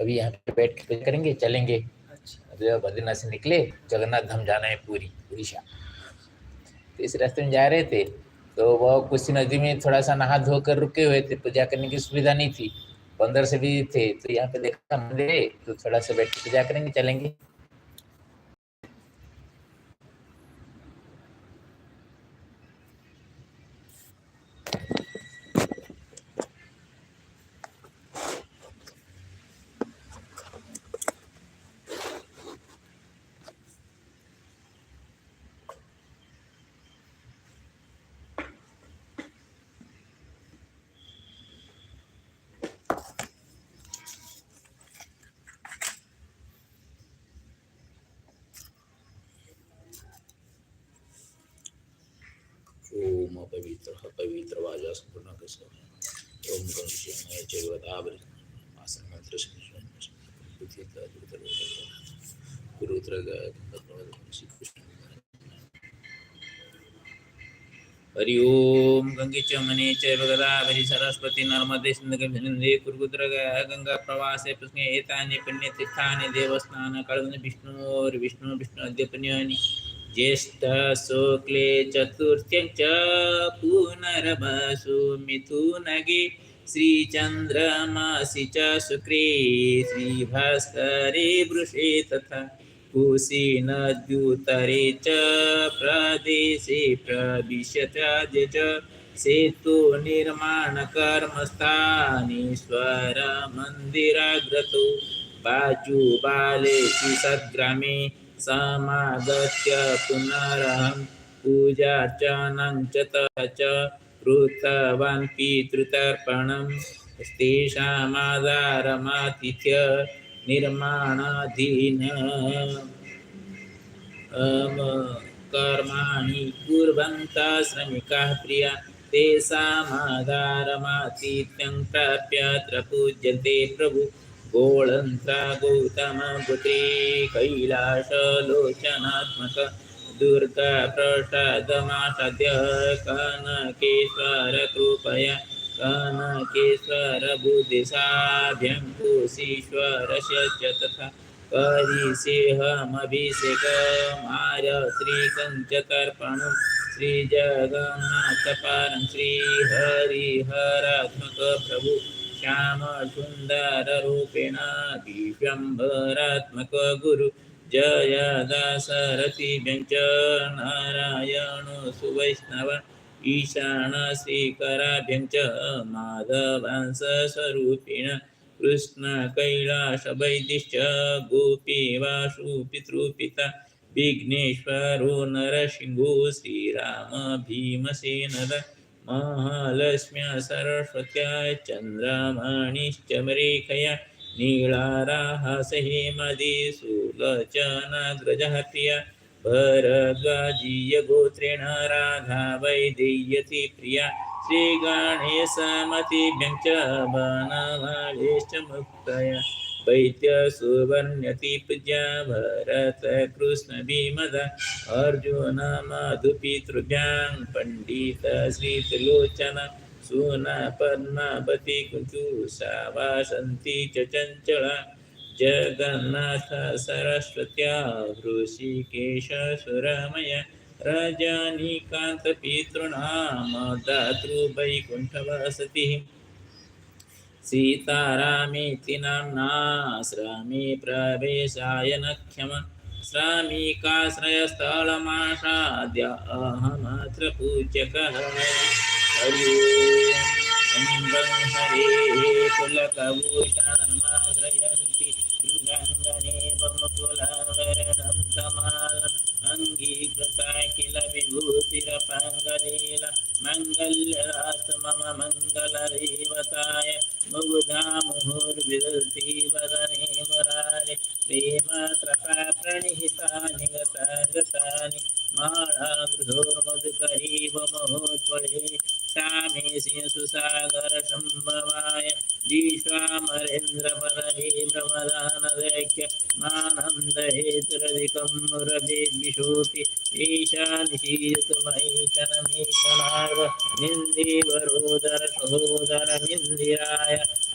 अभी यहाँ पे बैठ के करेंगे चलेंगे। अच्छा। मतलब बद्रीनाथ से निकले जगन्नाथ धाम जाना है पूरी उड़ीसा। तो इस रास्ते में जा रहे थे तो वो कुछ नदी में थोड़ा सा नहा धोकर रुके हुए थे पूजा करने की सुविधा नहीं थी। अंदर से भी थे तो यहाँ पे देखा मंदिर तो थोड़ा सा बैठ के पूजा करेंगे चलेंगे। ओम पवित्र वाजा संपूर्ण ओम हरि ओम, गंगे च मने च सरस्वती, नर्मदे सिन्धुगे कुरुद्र गंगा प्रवासे पुष्णे एतानि पुण्यतीर्थानि देवस्थान कळवन् विष्णुर्विष्णु विष्णु अद्यपन्यानि ज्येष्ठ शुक्ले चतुर्थ्यं च पुनर्वसु मिथुनगे श्रीचन्द्रमासि च शुक्रे, श्रीभास्करे वृषे तथा। कुशी नद्युतरे च प्रदेशे प्रविशत्याद्य च। सेतु निर्माणकर्मस्थानीश्वरमन्दिराग्रतो। बाजुबालेषु सद्ग्रामे समागत्य पुनरहं पूजार्चनं च तथा च कृतवान् पितृतर्पणं तेषामाधारमातिथ्य निर्माणाधीन। कर्माणि कुर्वन्तः श्रमिकाः प्रिया तेषामाधारमातिथ्यं प्राप्य अत्र प्रभु। गोळन्त्रा गौतमपुत्री कैलासलोचनात्मक दुर्गा प्रसादमासाद्य कनकेश्वर कृपया कनकेश्वर बुद्धिसाभ्यं कुशीश्वरस्य तथा करिसिंहमभिषेकमार्यत्रिकं च तर्पणं श्रीजगन्नाथपारं श्रीहरिहरात्मक प्रभु श्यामसुन्दररूपेण दिव्यम्भरात्मकगुरु जय दासरथिभ्यं च नारायणो सुवैष्णव। ईशान श्रीकराभ्यं च माधवांसस्वरूपेण कृष्णकैलासवैदिश्च गोपीवासुपितृपिता विघ्नेश्वरो नरसिंहो श्रीराम भीमसेनद। महालक्ष्म्या सरस्वत्या चन्द्रमणिश्च मरेखया नीलाराहासहेमदि सुलोचनाग्रजः प्रिया भरद्वाजीयगोत्रेण राधा वैदेयति प्रिया श्रीगणेशमतिभ्यं च वनमालेश्च मुक्तया वैद्यसुवर्ण्यति पूज्या भरतकृष्णभीमदा अर्जुन मधुपितृभ्यां पण्डित श्रीत्रिलोचन सुना पद्मावती कुञ्चुषा वासन्ति च चञ्चला जगन्नाथ सरस्वत्या ऋषिकेश सुरमय रजनीकान्तपितॄणां दातृवैकुण्ठवसतिः सीतारामेति नाम्ना श्रामे प्रवेशाय न क्षम श्रामिकाश्रयस्थलमासाद्य अहमत्र पूज्यकः हरि कुलकभूषणमाश्रयन्ति तमालम् अङ्गीकृता किल विभूतिरपाङ्गलील। मङ्गल्यास्तु मम मङ्गलदेवताय मुग्धा मुहुर्विदल्ति वदने मुरारे प्रेम कृपा प्रणिहितानि गतानि माळागृहोर्मधुकरीव महोत्पले श्यामे सिंहसुसागर सम्भवाय विश्वामरेन्द्र इन्द्रपदवी भ्रमदानदैक्य मानन्दहेतुरधिकं मुरभिर्विशोति ईशानिशीतुमैशनमीशनार्व निन्दीवरोदर सहोदरमिन्दिराय आमीलिताख्यमधिगम्य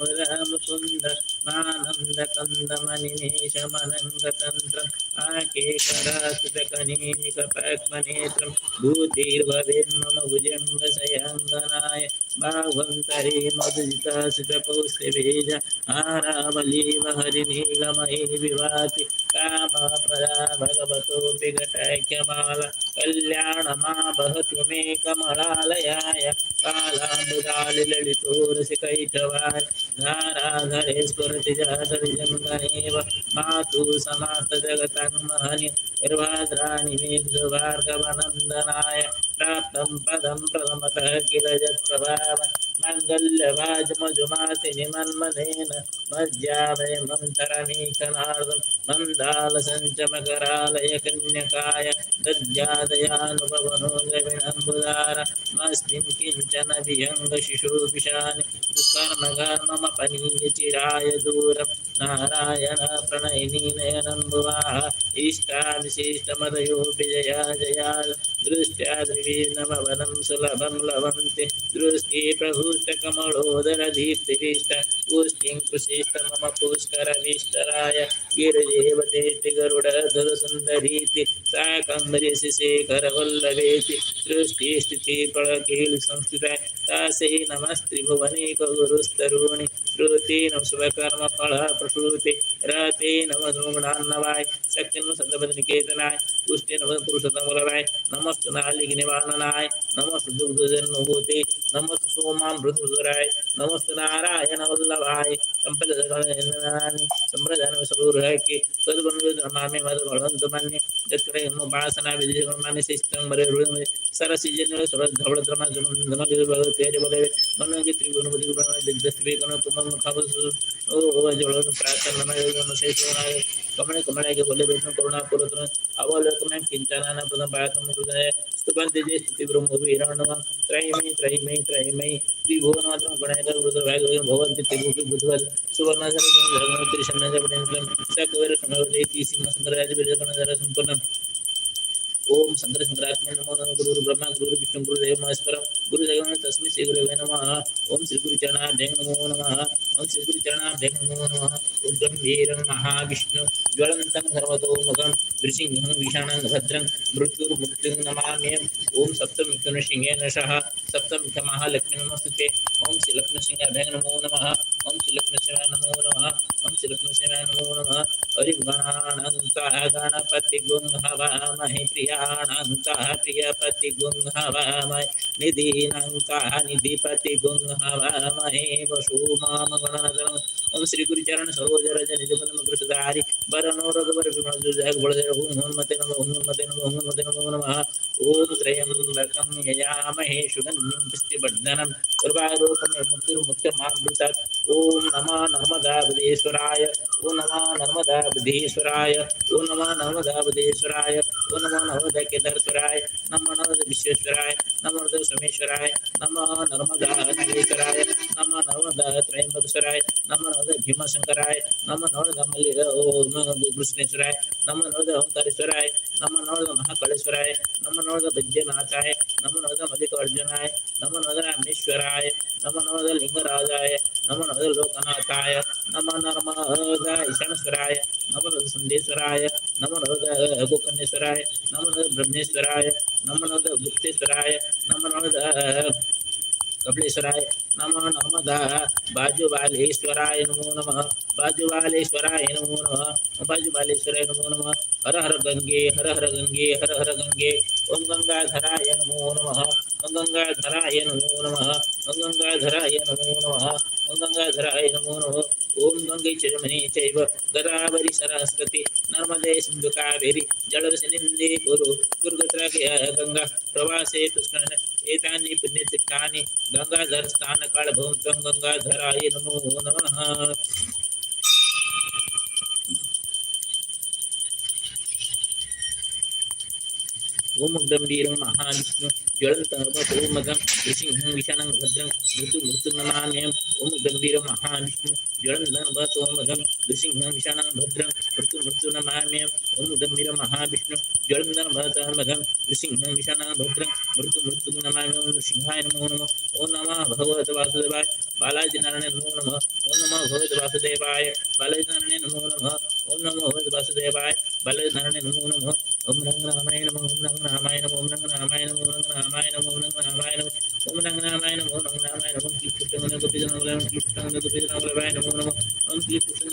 मुदमुकुन्द मानन्दकन्दमनिमेषमनङ्गतन्त्रम् आकेकरासुतकनीनिकपद्मनेत्रं भूतिर्भवेन्मम भुजङ्गशयाङ्गनाय भावन्तरे मधुजितासुतपौष्यभेज आरावलीव हरिनीलमयी विभाति कामपदा भगवतोऽपि घटैक्यमाला। कल्याणमा बहतु मे कमलालयाय कालामुदालिललितोरसिकैटवाय धाराधरे स्फुरति जातरिजङ्गनेव मातु समाप्तजगतं निर्वाद्राणि निर्भाद्राणि मे भार्गवनन्दनाय प्राप्तं पदं प्रथमतः किल यत्प्रभाव मङ्गल्यवाजमजुमाति निमन्मनेन मज्जामयमन्तरमीकनार्दं मन्दालसञ्चमकरालय कन्यकाय दद्यादयानुभवनो द्रविणम्बुदारमस्मिन् किंचन विहङ्गशिशुभिशानि दुष्कर्मकर्मम पनीयचिराय दूरं नारायण प्रणयिनीनयनम्बुवाः इष्टाविशिष्टमदयोऽपि जया దృష్ట్యా ద్వివీనవనం సులభం లవంతి దృష్టి ప్రహూష్టకమళోదరదీప్తిరీష్ట పుష్టిం కృషిష్ట మమ పుష్కర విష్టరాయ గిరిదేవతేతి గరుడ ధురసుందరీతి సా కందరి శిశేఖర వల్లవేతి దృష్టి స్థితి పళకీలు సంస్థిత. తాసై నమస్త్రి భువనీ గురుస్తరుణి श्रुति नम शुभकर्मफल प्रसूति रते नम सुगुणान्नवाय शक्ति नम सतपदनिकेतनाय पुष्टि नम पुरुषोत्तमराय नमस्तु नालिगिनिवाननाय नमस्तु दुग्धजन्मभूते, नमस्तु सोमामृतुराय नमस्तु नारायण वल्लभाय संपदनानि संप्रदान सरूरहके तद्बन्धु नमामि मद भगवन्तु मन्ये। ಎತ್ತರೆಯನ್ನು ಬಾಣಸನ ವಿಜಯಮಾನಿಸಿ ಮರೆ ಸರ ಸೀಜನ ಸರ ಧವಳ ದ್ರಮ ಧಮಗಿದು ಬಲ ತೇರಿ ಬಲವೆ ಮನೋಗಿ ತ್ರಿಗುಣ ಬದಿಗು ಬಲ ದಿಗ್ದಸ್ತಿ ಬೇಕನ ಕುಮ ಮುಖಾಬಸು ಓ ಜೋಳ ಪ್ರಾರ್ಥನ ನಮ ಯೋಗ ಮಸೇಶ್ವರಾಯ कमणे कमणे के बोले वेदन करुणा पुरतन अवलोकन किंचनाना पदम पायतम हृदय स्तुपन तेजे स्तुति ब्रह्म विहरणम त्रयमय त्रयमय त्रयमय त्रिभुवनाथम गणेश रुद्र भाग भगवन्ति त्रिभुवि बुधवार सुवर्णाचल धर्म त्रिशन्नाच पडेन सकवेर समवदे तीसी सुंदरराज बिरजगण जरा संपन्न। ओम शंकर शंकरात्मने नमो नमः, गुरु ब्रह्मा, गुरु विष्णु, गुरु, देव महेश्वर गुरु जगन्नाथ तस्मै श्री गुरुवे नमः। ओम श्री गुरु चरणाभ्यं नमो नमः। ओम श्री गुरु चरणाभ्यं नमो नमः। उग्रं वीरं महाविष्णु। ज्वलन्तं सर्वतोमुखं नृसिंहं विषाणं भद्रं मृत्युर्मृत्युं नमाम्यहम् ओम सप्तमिथुनसिंहेन सह सप्तमिथमहालक्ष्मी नमस्ते ओम श्री लक्ष्मीसिंहाभ्यं नमो नमः। ओम श्री लक्ष्मीसिंहाय नमो नमः। ओम श्री लक्ष्मीसिंहाय नमो नमः। हरिगणानन्तः गणपति गुंहवामहे प्रियाणन्तः प्रियपति गुंहवामहे निधीनन्तः निधिपति गुंहवामहे वसुमामगणनगणम् ओम श्री गुरुचरण सरोजर जन निजबंधम कृष्णधारी बरनो रघुवर विमल जग बलधर ओम हनुमते नमः ओम हनुमते नमः ओम हनुमते नमो नमः ओम त्र्यंबकं यजामहे सुगन्धिं पुष्टिवर्धनं मुक्तिर्मुक्तिमामृतात् ओम नमः नर्मदाबुधेश्वराय ओम नमः नर्मदाबुधेश्वराय ओम नमः नर्मदाबुधेश्वराय ओम नमः नर्मदाकेदारेश्वराय नमः नर्मद विश्वेश्वराय नमः नर्मद सोमेश्वराय नमः नर्मदा नगेश्वराय नमः नर्मदा त्रयंबकेश्वराय नमः नर्मदा भीमशंकराय नमः नर्मदा मल्ली ओम कृष्णेश्वराय, नमः नर्मदा ओंकारेश्वराय, नमः नर्मदा महाकालेश्वराय, नमः नर्मदा वैद्यनाथाय नमः नर्मदा मल्लिकार्जुनाय नमः नर्मदा रामेश्वराय नमः नर्मदा लिंगराजाय नमः नर्मदा लोकनाथाय नमः नर्मदा ईशानेश्वराय नमः नर्मदा संदेश्वराय नमः नर्मदा गोकर्णेश्वराय नमः नर्मदा ब्रह्मेश्वराय नमः नर्मदा गुप्तेश्वराय नमः नर्मदा कपिलेश्वराय नमः नर्मदा बाजुबालेश्वराय नमो नमः। बाजुबालेश्वराय नमो नमः। बाजुबालेश्वराय नमो नम। हर हर गंगे, हर हर गंगे, हर हर गंगे। ओम गंगाधराय नमो नम। गंगाधराय नमो नम। ओम गंगाधराय नमो नमः। गंगाधराय नमो नमः ओम गंगे चरमणे चैव गदावरि सरस्वती, नर्मदे सिंधु कावेरि, जलवसिनिन्दे कुरु कुरुगत्रागे गंगा प्रवासे पुष्करण एतानि पुण्यतीर्थानि गंगाधर स्थानकाल भवन्तं गंगाधराय नमो नमः। ओम गंभीरं महाविष्णु ज्वलन्तं ओमगं ऋषिंहं विषाणं भद्रं मृत्यु मृत्यु नमाम्यहम् ओम गंभीर महाविष्णु जलंधर भतोमघम नृसिंह विषाणं भद्रं मृत्यु मृत्यु नमाम्यहम् ओम गंभीर महाविष्णु जलंधर भतोमघम नृसिंह विषाणं भद्रं मृत्यु मृत्यु नमाम्यहम् ओम सिंहाय नमो नमः ओम नमः भगवते वासुदेवाय बालाजी नारायण नमो नमः ओम नमः भगवते वासुदेवाय बालाजी नारायण नमो नमः ओम नमो भगवते वासुदेवाय बालाजी नारायण नमो नमः ओम रंग रामाय नमः ओम रंग रामाय नमः ओम रंग रामाय नमः ओम रंग रामाय नमः ओम रंग रामाय नमः ओम रंग रामाय नमः ओम रंग रामाय नमः की पुस्तकं गोपी जन वलय की पुस्तकं गोपी जन वलय नमो नमः ओम की पुस्तकं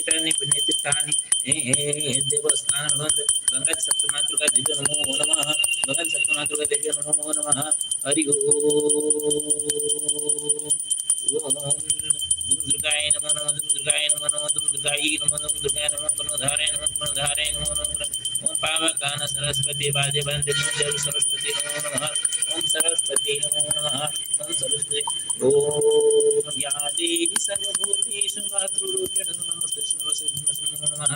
पुण्यतीर्थानि देवस्थान भवन्ति गंगा सप्तमातृका दिव्य नमो नमः गंगा सप्तमातृका दिव्य नमो नमः हरि ओम ओम दुर्गाय नमो नमः दुर्गाय नमो नमः दुर्गायै नमो नमः दुर्गाय नमः कर्णधाराय नमः कर्णधाराय नमो नमः ओम पावकान सरस्वती वाजे वंदे जल सरस्वती नमो नमः ओम सरस्वती नमो नमः ओम सरस्वती ओम या देवी सर्वभूतेषु मातृरूपेण नमो नमः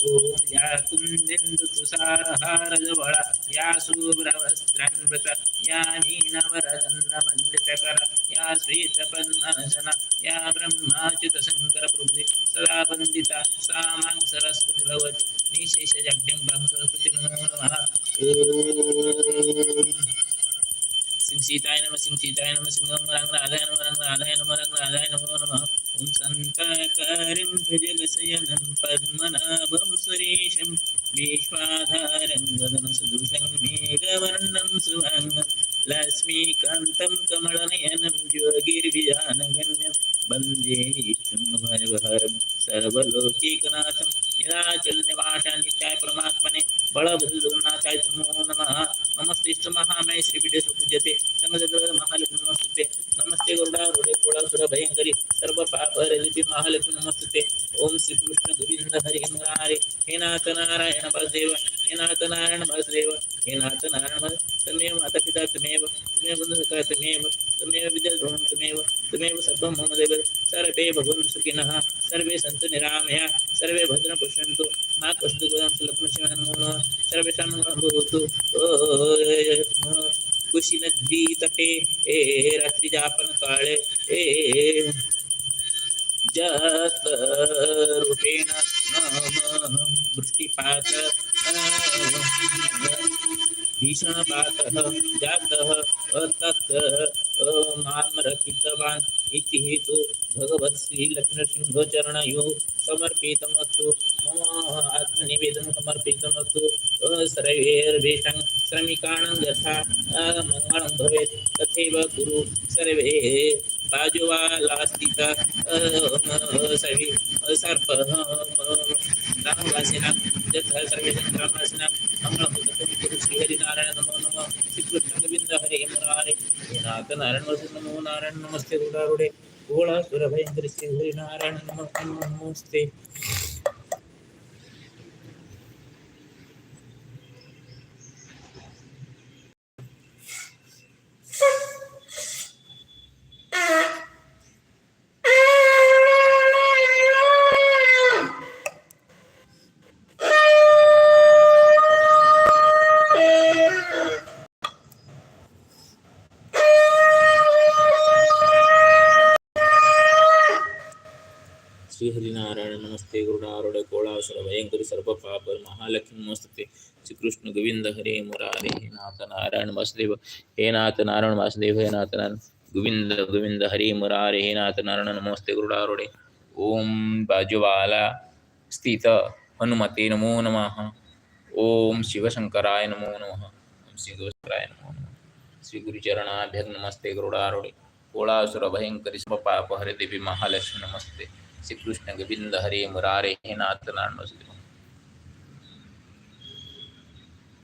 ओम या कुन्देन्दु तुषारहारजवळा या शुभ्रवस्त्रान्वित या नीनवरदण्डमण्डितकर या श्वेतपद्मासना या ब्रह्माच्युतशङ्कर प्रभृति सदा वन्दिता सा माँ सरस्वती भवति निशेषजज्ञं ब्रह्म सरस्वती नमो नमः శ్రీ సీతాయ నమ శ్రీ సీతాయ నమ శ్రీ గంగ రంగ రాధాయ నమ రంగ రాధాయ నమ రంగ రాధాయ నమో నమ ఓం సంతాకారిం భుజగశయనం పద్మనాభం సురేశం విశ్వాధారం గగన సుదూషం మేఘవర్ణం సువర్ణం లక్ష్మీకాంతం కమళనయనం యోగిర్విజానగం गोविंद हरि मुरारे हे नाथ नारायण वासुदेव हे नाथ नारायण वासुदेव हे नाथ नारायण तमेव माता पिता तमेव तमेव बन्धुसखा तमेव तमेव विद्याद्रोहं तमेव तमेव सर्वं मम देव सर्वे भगवन्तु सुखिनः सर्वे सन्तु निरामया सर्वे भद्रं पश्यन्तु मा कस्तु लक्ष्मण नमो नमः सर्वेषां भवतु कुशिनद्वीतटे ए रात्रिजापन काळे ए जातरूपेण नाम वृष्टिपात भीषणपातः जातः तत् माँ रक्षितवान् इति हेतु भगवत्श्रीलक्ष्मणसिंहचरणयोः समर्पितमस्तु मम आत्मनिवेदनं समर्पितमस्तु सर्वैर्वेषां श्रमिकाणां यथा मङ्गलं भवेत्, तथैव कुरु सर्वे बाजुवालास्थिता सर्वे सर्प ग्रामवासिनां यथा सर्वेषां ग्रामवासिनां मङ्गलमुदकं कुरु श्रीहरिनारायण नमो नमः श्रीकृष्णगोविन्द हरे मुरारे हे नाथ नारायण वसु नमो नारायण नमस्ते गुडारुडे गोळा सुरभयंकर श्री हरिनारायण नमः नमस्ते श्री हरिनारायण नमस्ते गुरुनारुड कोळासुर भयंकरी सर्व पाप महालक्ष्मी नमस्ते श्री गोविंद हरे मुरारे हे नाथ नारायण वासुदेव, हे नाथ नारायण वासुदेव, हे नाथ नारायण गोविंद गोविंद हरे मुरारे, हे नाथ नारायण नमस्ते गुरुडारोडे। ओम बाजुवाला स्थित हनुमते नमो नमः। ओम शिवशंकराय नमो नमः। ओम गोस्त्राय नमो नमः। श्री गुरुचरणाभ्यं नमस्ते गुरुडारोडे। कोळासुर भयंकरी पाप हरे देवी महालक्ष्मी नमस्ते। श्री कृष्ण गोविंद हरे मुरारे, हे नाथ नारायण वासुदेव।